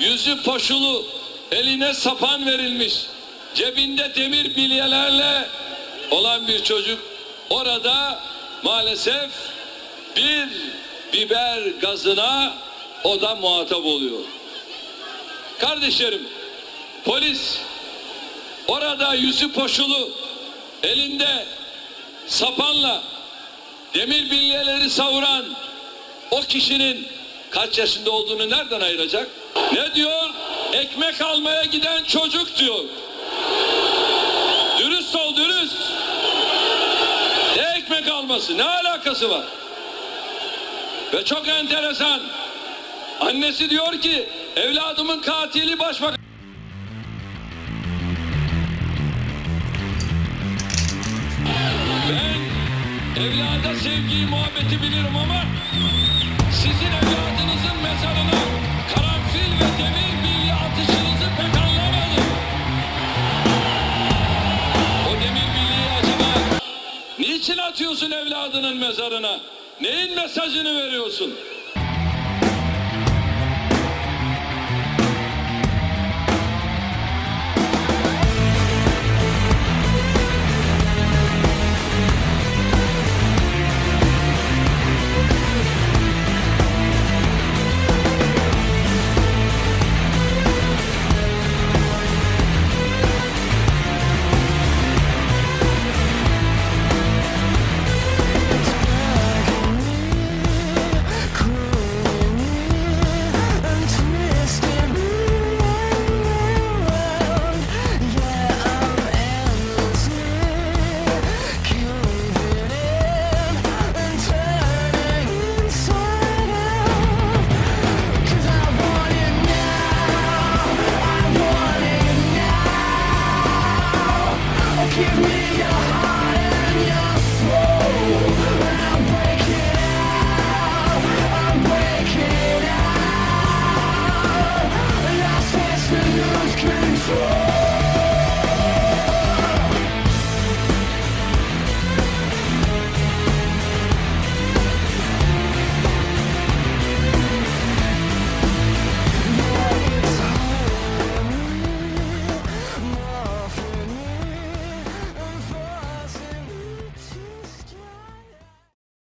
yüzü poşulu, eline sapan verilmiş, cebinde demir bilyelerle olan bir çocuk orada maalesef bir biber gazına o da muhatap oluyor. Kardeşlerim, polis orada yüzü poşulu, elinde sapanla demir bilyeleri savuran o kişinin kaç yaşında olduğunu nereden ayıracak? Ne diyor? Ekmek almaya giden çocuk diyor. Dürüst ol dürüst. Ne ekmek alması? Ne alakası var? Ve çok enteresan. Annesi diyor ki evladımın katili başbakan. Ben evlada sevgiyi muhabbeti bilirim ama niçin atıyorsun evladının mezarına? Neyin mesajını veriyorsun?